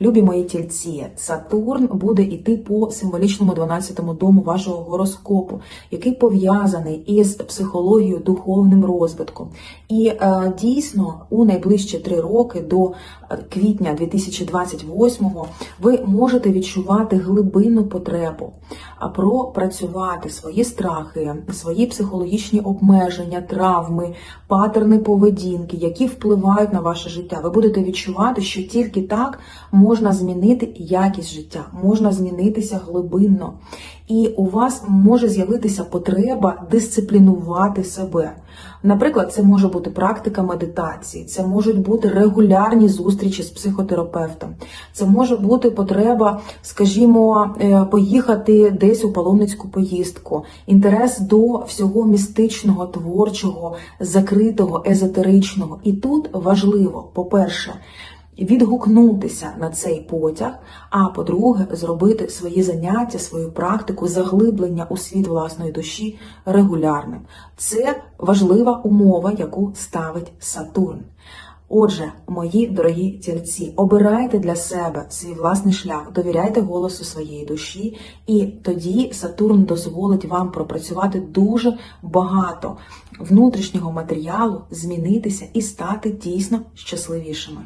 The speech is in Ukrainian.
Любі мої тільці, Сатурн буде йти по символічному 12-му дому вашого гороскопу, який пов'язаний із психологією, духовним розвитком. І е, дійсно у найближчі три роки до е, квітня 2028-го ви можете відчувати глибинну потребу пропрацювати свої страхи, свої психологічні обмеження, травми, патерни поведінки, які впливають на ваше життя. Ви будете відчувати, що тільки так можна змінити якість життя, можна змінитися глибинно. І у вас може з'явитися потреба дисциплінувати себе. Наприклад, це може бути практика медитації, це можуть бути регулярні зустрічі з психотерапевтом, це може бути потреба, скажімо, е, поїхати десь у паломницьку поїздку, інтерес до всього містичного, творчого, закритого, езотеричного. І тут важливо, по-перше, відгукнутися на цей потяг, а по-друге, зробити свої заняття, свою практику, заглиблення у світ власної душі регулярним. Це важлива умова, яку ставить Сатурн. Отже, мої дорогі тільці, обирайте для себе свій власний шлях, довіряйте голосу своєї душі, і тоді Сатурн дозволить вам пропрацювати дуже багато внутрішнього матеріалу, змінитися і стати дійсно щасливішими.